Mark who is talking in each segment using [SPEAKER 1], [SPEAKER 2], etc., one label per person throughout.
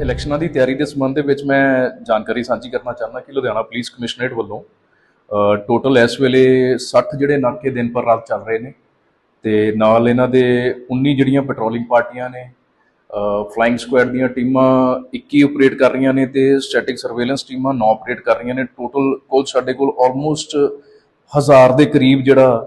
[SPEAKER 1] ਇਲੈਕਸ਼ਨਾਂ ਦੀ ਤਿਆਰੀ ਦੇ ਸੰਬੰਧ ਦੇ ਵਿੱਚ ਮੈਂ ਜਾਣਕਾਰੀ ਸਾਂਝੀ ਕਰਨਾ ਚਾਹੁੰਦਾ ਕਿ ਲੁਧਿਆਣਾ ਪੁਲਿਸ ਕਮਿਸ਼ਨਰੇਟ ਵੱਲੋਂ ਟੋਟਲ ਇਸ ਵੇਲੇ 60 ਜਿਹੜੇ ਨਾਕੇ ਦਿਨ ਪਰ ਰਾਤ ਚੱਲ ਰਹੇ ਨੇ ਤੇ ਨਾਲ ਇਹਨਾਂ ਦੇ 19 ਜਿਹੜੀਆਂ ਪੈਟਰੋਲਿੰਗ ਪਾਰਟੀਆਂ ਨੇ ਫਲਾਈਂਗ ਸਕੁਐਡ ਦੀਆਂ ਟੀਮਾਂ 21 ਆਪਰੇਟ ਕਰ ਰਹੀਆਂ ਨੇ ਤੇ ਸਟੈਟਿਕ ਸਰਵੇਲੈਂਸ ਟੀਮਾਂ 9 ਆਪਰੇਟ ਕਰ ਰਹੀਆਂ ਨੇ। ਟੋਟਲ ਕੋਲ ਸਾਡੇ ਕੋਲ ਆਲਮੋਸਟ ਹਜ਼ਾਰ ਦੇ ਕਰੀਬ ਜਿਹੜਾ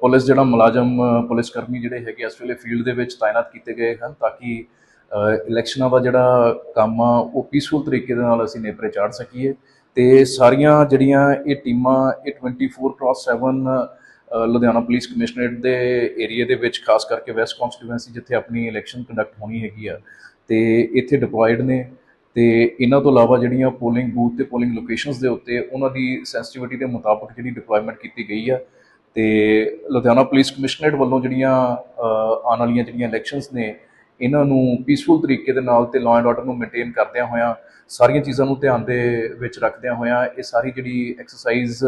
[SPEAKER 1] ਪੁਲਿਸ ਜਿਹੜਾ ਮੁਲਾਜ਼ਮ ਪੁਲਿਸ ਕਰਮੀ ਜਿਹੜੇ ਹੈਗੇ ਇਸ ਵੇਲੇ ਫੀਲਡ ਦੇ ਵਿੱਚ ਤਾਇਨਾਤ ਕੀਤੇ ਗਏ ਹਨ ਤਾਂ ਕਿ ਇਲੈਕਸ਼ਨਾਂ ਦਾ ਜਿਹੜਾ ਕੰਮ ਆ ਉਹ ਪੀਸਫੁਲ ਤਰੀਕੇ ਦੇ ਨਾਲ ਅਸੀਂ ਨੇਪਰੇ ਚਾੜ ਸਕੀਏ ਤੇ ਸਾਰੀਆਂ ਜਿਹੜੀਆਂ ਇਹ ਟੀਮਾਂ ਇਹ 24x7 ਅ, ਲੁਧਿਆਣਾ ਪੁਲਿਸ ਕਮਿਸ਼ਨਰੇਟ ਦੇ ਏਰੀਆ ਦੇ ਵਿੱਚ ਖਾਸ ਕਰਕੇ ਵੈਸਟ ਕਨਸਟੀਟੂਐਂਸੀ ਜਿੱਥੇ ਆਪਣੀ ਇਲੈਕਸ਼ਨ ਕੰਡਕਟ ਹੋਣੀ ਹੈਗੀ ਆ ਤੇ ਇੱਥੇ ਡਿਪਲੋਇਡ ਨੇ ਤੇ ਇਹਨਾਂ ਤੋਂ ਇਲਾਵਾ ਜਿਹੜੀਆਂ ਪੋਲਿੰਗ ਬੂਥ ਤੇ ਪੋਲਿੰਗ ਲੋਕੇਸ਼ਨਸ ਦੇ ਉੱਤੇ ਉਹਨਾਂ ਦੀ ਸੈਂਸਿਟੀਵਿਟੀ ਦੇ ਮੁਤਾਬਕ ਜਿਹੜੀ ਡਿਪਲੋਇਮੈਂਟ ਕੀਤੀ ਗਈ ਆ ਤੇ ਲੁਧਿਆਣਾ ਪੁਲਿਸ ਕਮਿਸ਼ਨਰੇਟ ਵੱਲੋਂ ਜਿਹੜੀਆਂ ਆਉਣ ਵਾਲੀਆਂ ਜਿਹੜੀਆਂ ਇਲੈਕਸ਼ਨਸ ਨੇ ਇਹਨਾਂ ਨੂੰ ਪੀਸਫੁਲ ਤਰੀਕੇ ਦੇ ਨਾਲ ਤੇ ਲਾਅ ਐਂਡ ਆਰਡਰ ਨੂੰ ਮੇਨਟੇਨ ਕਰਦਿਆਂ ਹੋਇਆਂ, ਸਾਰੀਆਂ ਚੀਜ਼ਾਂ ਨੂੰ ਧਿਆਨ ਦੇ ਵਿੱਚ ਰੱਖਦਿਆਂ ਹੋਇਆਂ, ਇਹ ਸਾਰੀ ਜਿਹੜੀ ਐਕਸਰਸਾਈਜ਼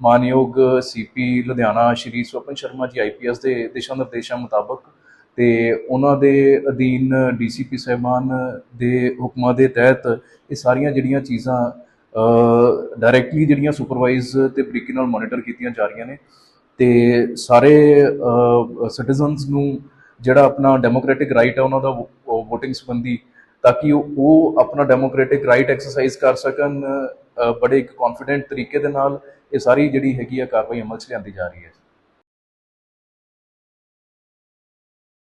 [SPEAKER 1] ਮਾਨਯੋਗ ਸੀਪੀ ਲੁਧਿਆਣਾ ਸ਼੍ਰੀ ਸਵਪਨ ਸ਼ਰਮਾ ਜੀ ਆਈਪੀਐਸ ਦੇ ਦਿਸ਼ਾ ਨਿਰਦੇਸ਼ਾਂ ਮੁਤਾਬਕ ਤੇ ਉਹਨਾਂ ਦੇ ਅਧੀਨ ਡੀਸੀਪੀ ਸਾਹਿਬਾਨ ਦੇ ਹੁਕਮਾਂ ਦੇ ਤਹਿਤ ਇਹ ਸਾਰੀਆਂ ਜਿਹੜੀਆਂ ਚੀਜ਼ਾਂ ਡਾਇਰੈਕਟਲੀ ਜਿਹੜੀਆਂ ਸੁਪਰਵਾਈਜ਼ ਤੇ ਬਰੀਕੀ ਨਾਲ ਮੋਨੀਟਰ ਕੀਤੀਆਂ ਜਾ ਰਹੀਆਂ ਨੇ ਤੇ ਸਾਰੇ ਸਿਟੀਜ਼ਨਸ ਨੂੰ ਜਿਹੜਾ ਆਪਣਾ ਡੈਮੋਕ੍ਰੈਟਿਕ ਰਾਈਟ ਹੈ ਉਹਨਾਂ ਦਾ VOTING ਸੰਬੰਧੀ, ਤਾਂ ਕਿ ਉਹ ਆਪਣਾ ਡੈਮੋਕ੍ਰੈਟਿਕ ਰਾਈਟ ਐਕਸਰਸਾਈਜ਼ ਕਰ ਸਕਣ ਬੜੇ ਇੱਕ ਕੌਨਫੀਡੈਂਟ ਤਰੀਕੇ ਦੇ ਨਾਲ ਇਹ ਸਾਰੀ ਜਿਹੜੀ ਹੈਗੀ ਆ ਕਾਰਵਾਈ ਅਮਲ 'ਚ ਲਿਆਂਦੀ ਜਾ ਰਹੀ ਹੈ।